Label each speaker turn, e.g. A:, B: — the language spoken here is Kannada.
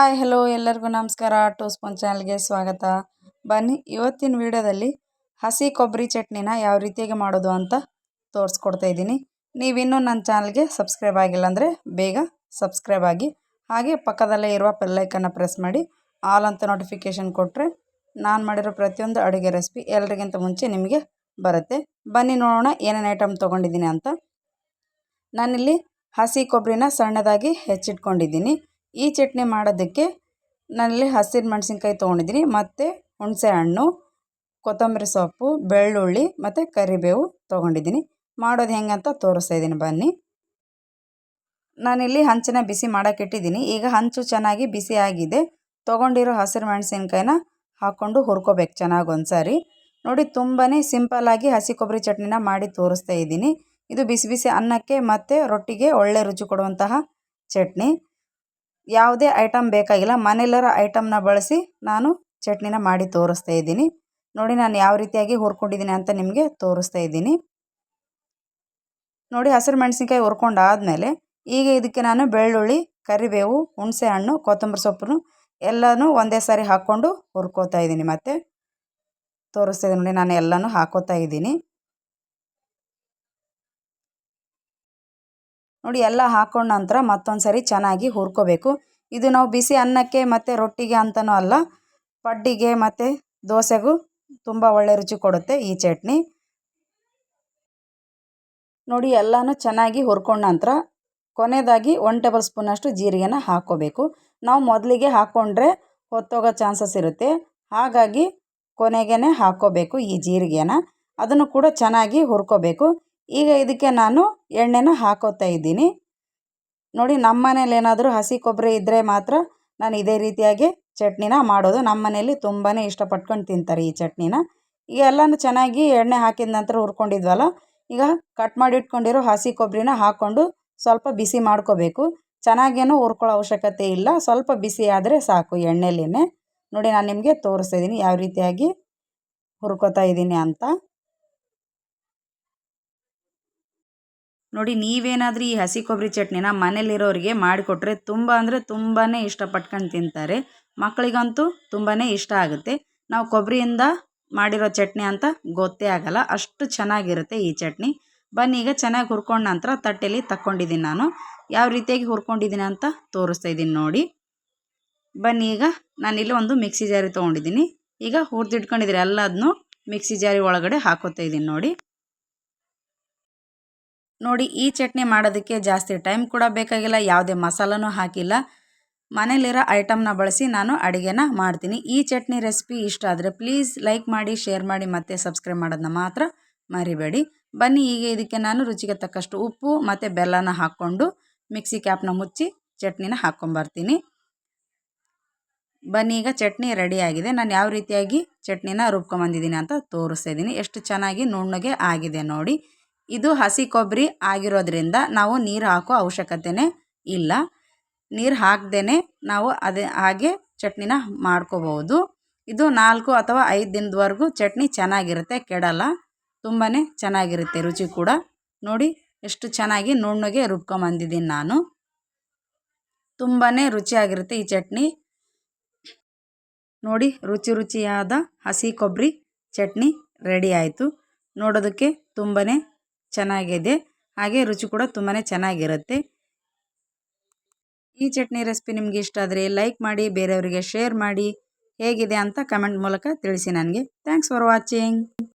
A: ಎಲ್ಲರಿಗೂ ನಮಸ್ಕಾರ. ಟೂ ಸ್ಪೂನ್ ಚಾನಲ್ಗೆ ಸ್ವಾಗತ. ಬನ್ನಿ, ಇವತ್ತಿನ ವಿಡಿಯೋದಲ್ಲಿ ಹಸಿ ಕೊಬ್ಬರಿ ಚಟ್ನಿನ ಯಾವ ರೀತಿಯಾಗಿ ಮಾಡೋದು ಅಂತ ತೋರಿಸ್ಕೊಡ್ತಾ ಇದ್ದೀನಿ. ನೀವಿನ್ನೂ ನನ್ನ ಚಾನಲ್ಗೆ ಸಬ್ಸ್ಕ್ರೈಬ್ ಆಗಿಲ್ಲ ಅಂದರೆ ಬೇಗ ಸಬ್ಸ್ಕ್ರೈಬ್ ಆಗಿ, ಹಾಗೆ ಪಕ್ಕದಲ್ಲೇ ಇರುವ ಪೆಲ್ಲೈಕನ್ನು ಪ್ರೆಸ್ ಮಾಡಿ ಆಲ್ ಅಂತ ನೋಟಿಫಿಕೇಷನ್ ಕೊಟ್ಟರೆ ನಾನು ಮಾಡಿರೋ ಪ್ರತಿಯೊಂದು ಅಡುಗೆ ರೆಸಿಪಿ ಎಲ್ಲರಿಗಿಂತ ಮುಂಚೆ ನಿಮಗೆ ಬರುತ್ತೆ. ಬನ್ನಿ, ನೋಡೋಣ ಏನೇನು ಐಟಮ್ ತೊಗೊಂಡಿದ್ದೀನಿ ಅಂತ. ನಾನಿಲ್ಲಿ ಹಸಿ ಕೊಬ್ಬರಿನ ಸಣ್ಣದಾಗಿ ಹೆಚ್ಚಿಟ್ಕೊಂಡಿದ್ದೀನಿ. ಈ ಚಟ್ನಿ ಮಾಡೋದಕ್ಕೆ ನಾನಿಲ್ಲಿ ಹಸಿರು ಮೆಣಸಿನ್ಕಾಯಿ ತೊಗೊಂಡಿದ್ದೀನಿ, ಮತ್ತು ಹುಣಸೆ ಹಣ್ಣು ಕೊತ್ತಂಬರಿ ಸೊಪ್ಪು, ಬೆಳ್ಳುಳ್ಳಿ, ಮತ್ತು ಕರಿಬೇವು ತೊಗೊಂಡಿದ್ದೀನಿ. ಮಾಡೋದು ಹೆಂಗೆ ಅಂತ ತೋರಿಸ್ತಾ ಇದ್ದೀನಿ ಬನ್ನಿ. ನಾನಿಲ್ಲಿ ಹಂಚನ ಬಿಸಿ ಮಾಡೋಕೆ ಇಟ್ಟಿದ್ದೀನಿ. ಈಗ ಹಂಚು ಚೆನ್ನಾಗಿ ಬಿಸಿ ಆಗಿದೆ. ತೊಗೊಂಡಿರೋ ಹಸಿರು ಮೆಣಸಿನ್ಕಾಯಿನ ಹಾಕ್ಕೊಂಡು ಹುರ್ಕೋಬೇಕು ಚೆನ್ನಾಗಿ ಒಂದ್ಸಾರಿ. ನೋಡಿ ತುಂಬಾ ಸಿಂಪಲ್ಲಾಗಿ ಹಸಿ ಕೊಬ್ಬರಿ ಚಟ್ನಿನ ಮಾಡಿ ತೋರಿಸ್ತಾ ಇದ್ದೀನಿ. ಇದು ಬಿಸಿ ಬಿಸಿ ಅನ್ನಕ್ಕೆ ಮತ್ತು ರೊಟ್ಟಿಗೆ ಒಳ್ಳೆ ರುಚಿ ಕೊಡುವಂತಹ ಚಟ್ನಿ. ಯಾವುದೇ ಐಟಮ್ ಬೇಕಾಗಿಲ್ಲ, ಮನೆಯಲ್ಲರ ಐಟಮ್ನ ಬಳಸಿ ನಾನು ಚಟ್ನಿನ ಮಾಡಿ ತೋರಿಸ್ತಾ ಇದ್ದೀನಿ. ನೋಡಿ ನಾನು ಯಾವ ರೀತಿಯಾಗಿ ಹುರ್ಕೊಂಡಿದ್ದೀನಿ ಅಂತ ನಿಮಗೆ ತೋರಿಸ್ತಾ ಇದ್ದೀನಿ. ನೋಡಿ ಹಸಿರು ಮೆಣಸಿನ್ಕಾಯಿ ಹುರ್ಕೊಂಡಾದಮೇಲೆ ಈಗ ಇದಕ್ಕೆ ನಾನು ಬೆಳ್ಳುಳ್ಳಿ, ಕರಿಬೇವು ಹುಣಸೆ ಹಣ್ಣು ಕೊತ್ತಂಬರಿ ಸೊಪ್ಪು ಎಲ್ಲನೂ ಒಂದೇ ಸಾರಿ ಹಾಕ್ಕೊಂಡು ಹುರ್ಕೋತಾ ಇದ್ದೀನಿ ಮತ್ತು. ತೋರಿಸ್ತಾ ಇದ್ದೀನಿ ನೋಡಿ ನಾನು ಎಲ್ಲನೂ ಹಾಕೋತಾ ಇದ್ದೀನಿ. ನೋಡಿ ಎಲ್ಲ ಹಾಕೊಂಡ ನಂತರ ಮತ್ತೊಂದು ಸರಿ ಚೆನ್ನಾಗಿ ಹುರ್ಕೋಬೇಕು. ಇದು ನಾವು ಬಿಸಿ ಅನ್ನಕ್ಕೆ ಮತ್ತು ರೊಟ್ಟಿಗೆ ಅಂತಲೂ ಅಲ್ಲ, ಪಡ್ಡಿಗೆ ಮತ್ತು ದೋಸೆಗೂ ತುಂಬ ಒಳ್ಳೆ ರುಚಿ ಕೊಡುತ್ತೆ ಈ ಚಟ್ನಿ. ನೋಡಿ ಎಲ್ಲನೂ ಚೆನ್ನಾಗಿ ಹುರ್ಕೊಂಡ ನಂತರ ಕೊನೆಯದಾಗಿ ಒನ್ ಟೇಬಲ್ ಸ್ಪೂನಷ್ಟು ಜೀರಿಗೆನ ಹಾಕ್ಕೋಬೇಕು ನಾವು ಮೊದಲಿಗೆ ಹಾಕ್ಕೊಂಡ್ರೆ ಹೊತ್ತೋಗೋ ಚಾನ್ಸಸ್ ಇರುತ್ತೆ. ಹಾಗಾಗಿ ಕೊನೆಗೇ ಹಾಕ್ಕೋಬೇಕು ಈ ಜೀರಿಗೆನ. ಅದನ್ನು ಕೂಡ ಚೆನ್ನಾಗಿ ಹುರ್ಕೋಬೇಕು. ಈಗ ಇದಕ್ಕೆ ನಾನು ಎಣ್ಣೆನ ಹಾಕೋತಾ ಇದ್ದೀನಿ. ನೋಡಿ, ನಮ್ಮ ಮನೇಲಿ ಏನಾದರೂ ಹಸಿ ಕೊಬ್ಬರಿ ಇದ್ದರೆ ಮಾತ್ರ ನಾನು ಇದೇ ರೀತಿಯಾಗಿ ಚಟ್ನಿನ ಮಾಡೋದು. ನಮ್ಮ ಮನೆಯಲ್ಲಿ ತುಂಬಾ ಇಷ್ಟಪಟ್ಕೊಂಡು ತಿಂತಾರೆ ಈ ಚಟ್ನಿನ. ಈಗ ಎಲ್ಲನೂ ಚೆನ್ನಾಗಿ ಎಣ್ಣೆ ಹಾಕಿದ ನಂತರ ಹುರ್ಕೊಂಡಿದ್ವಲ್ಲ, ಈಗ ಕಟ್ ಮಾಡಿ ಇಟ್ಕೊಂಡಿರೋ ಹಸಿ ಕೊಬ್ಬರಿನ ಹಾಕ್ಕೊಂಡು ಸ್ವಲ್ಪ ಬಿಸಿ ಮಾಡ್ಕೋಬೇಕು. ಚೆನ್ನಾಗೇನು ಹುರ್ಕೊಳ್ಳೋ ಅವಶ್ಯಕತೆ ಇಲ್ಲ. ಸ್ವಲ್ಪ ಬಿಸಿ ಆದರೆ ಸಾಕು ಎಣ್ಣೆಲಿನೇ. ನೋಡಿ, ನಾನು ನಿಮಗೆ ತೋರಿಸ್ತಾ ಇದ್ದೀನಿ ಯಾವ ರೀತಿಯಾಗಿ ಹುರ್ಕೋತಾ ಇದ್ದೀನಿ ಅಂತ. ನೋಡಿ, ನೀವೇನಾದರೂ ಈ ಹಸಿ ಕೊಬ್ಬರಿ ಚಟ್ನಿನ ಮನೇಲಿರೋರಿಗೆ ಮಾಡಿಕೊಟ್ರೆ ತುಂಬ ಅಂದರೆ ತುಂಬಾ ಇಷ್ಟಪಟ್ಕೊಂಡು ತಿಂತಾರೆ. ಮಕ್ಕಳಿಗಂತೂ ತುಂಬಾ ಇಷ್ಟ ಆಗುತ್ತೆ. ನಾವು ಕೊಬ್ಬರಿಯಿಂದ ಮಾಡಿರೋ ಚಟ್ನಿ ಅಂತ ಗೊತ್ತೇ ಆಗಲ್ಲ. ಅಷ್ಟು ಚೆನ್ನಾಗಿರುತ್ತೆ ಈ ಚಟ್ನಿ. ಬನ್ನಿ, ಈಗ ಚೆನ್ನಾಗಿ ಹುರ್ಕೊಂಡ ನಂತರ ತಟ್ಟೆಯಲ್ಲಿ ತಕ್ಕೊಂಡಿದ್ದೀನಿ ನಾನು. ಯಾವ ರೀತಿಯಾಗಿ ಹುರ್ಕೊಂಡಿದ್ದೀನಿ ಅಂತ ತೋರಿಸ್ತಾ ಇದ್ದೀನಿ ನೋಡಿ. ಬನ್ನಿ, ಈಗ ನಾನಿಲ್ಲಿ ಒಂದು ಮಿಕ್ಸಿ ಜಾರಿ ತೊಗೊಂಡಿದ್ದೀನಿ. ಈಗ ಹುರಿದಿಟ್ಕೊಂಡಿದ್ದೀರಿ ಎಲ್ಲದನ್ನೂ ಮಿಕ್ಸಿ ಜಾರಿ ಒಳಗಡೆ ಹಾಕೋತಾ ಇದ್ದೀನಿ ನೋಡಿ. ನೋಡಿ ಈ ಚಟ್ನಿ ಮಾಡೋದಕ್ಕೆ ಜಾಸ್ತಿ ಟೈಮ್ ಕೂಡ ಬೇಕಾಗಿಲ್ಲ, ಯಾವುದೇ ಮಸಾಲನೂ ಹಾಕಿಲ್ಲ. ಮನೇಲಿರೋ ಐಟಮ್ನ ಬಳಸಿ ನಾನು ಅಡುಗೆನ ಮಾಡ್ತೀನಿ. ಈ ಚಟ್ನಿ ರೆಸಿಪಿ ಇಷ್ಟ ಆದರೆ ಪ್ಲೀಸ್ ಲೈಕ್ ಮಾಡಿ, ಶೇರ್ ಮಾಡಿ, ಮತ್ತು ಸಬ್ಸ್ಕ್ರೈಬ್ ಮಾಡೋದನ್ನ ಮಾತ್ರ ಮರಿಬೇಡಿ. ಬನ್ನಿ ಈಗ ಇದಕ್ಕೆ ನಾನು ರುಚಿಗೆ ತಕ್ಕಷ್ಟು ಉಪ್ಪು ಮತ್ತು ಬೆಲ್ಲನ ಹಾಕ್ಕೊಂಡು ಮಿಕ್ಸಿ ಕ್ಯಾಪ್ನ ಮುಚ್ಚಿ ಚಟ್ನಿನ ಹಾಕ್ಕೊಂಬರ್ತೀನಿ. ಬನ್ನಿ, ಈಗ ಚಟ್ನಿ ರೆಡಿಯಾಗಿದೆ ನಾನು ಯಾವ ರೀತಿಯಾಗಿ ಚಟ್ನಿನ ರುಬ್ಕೊಂಬಂದಿದ್ದೀನಿ ಅಂತ ತೋರಿಸ್ತಾ ಇದ್ದೀನಿ. ಎಷ್ಟು ಚೆನ್ನಾಗಿ ನುಣ್ಣಗೆ ಆಗಿದೆ ನೋಡಿ. ಇದು ಹಸಿ ಕೊಬ್ಬರಿ ಆಗಿರೋದ್ರಿಂದ ನಾವು ನೀರು ಹಾಕೋ ಅವಶ್ಯಕತೆನೇ ಇಲ್ಲ. ನೀರು ಹಾಕ್ದೇ ನಾವು ಅದೇ ಹಾಗೆ ಚಟ್ನಿನ ಮಾಡ್ಕೋಬಹುದು. ಇದು ನಾಲ್ಕು ಅಥವಾ ಐದು ದಿನದವರೆಗೂ ಚಟ್ನಿ ಚೆನ್ನಾಗಿರುತ್ತೆ, ಕೆಡಲ್ಲ. ತುಂಬಾ ಚೆನ್ನಾಗಿರುತ್ತೆ ರುಚಿ ಕೂಡ. ನೋಡಿ ಎಷ್ಟು ಚೆನ್ನಾಗಿ ನುಣ್ಣಗೆ ರುಬ್ಕೊಂಬಂದಿದ್ದೀನಿ ನಾನು. ತುಂಬಾ ರುಚಿಯಾಗಿರುತ್ತೆ ಈ ಚಟ್ನಿ. ನೋಡಿ ರುಚಿ ರುಚಿಯಾದ ಹಸಿ ಕೊಬ್ಬರಿ ಚಟ್ನಿ ರೆಡಿ ಆಯಿತು. ನೋಡೋದಕ್ಕೆ ತುಂಬಾ ಚೆನ್ನಾಗಿದೆ. ಹಾಗೆ ರುಚಿ ಕೂಡ ತುಂಬಾ ಚೆನ್ನಾಗಿರುತ್ತೆ. ಈ ಚಟ್ನಿ ರೆಸಿಪಿ ನಿಮಗೆ ಇಷ್ಟ ಆದರೆ ಲೈಕ್ ಮಾಡಿ, ಬೇರೆಯವರಿಗೆ ಶೇರ್ ಮಾಡಿ, ಹೇಗಿದೆ ಅಂತ ಕಮೆಂಟ್ ಮೂಲಕ ತಿಳಿಸಿ ನನಗೆ. Thanks for watching.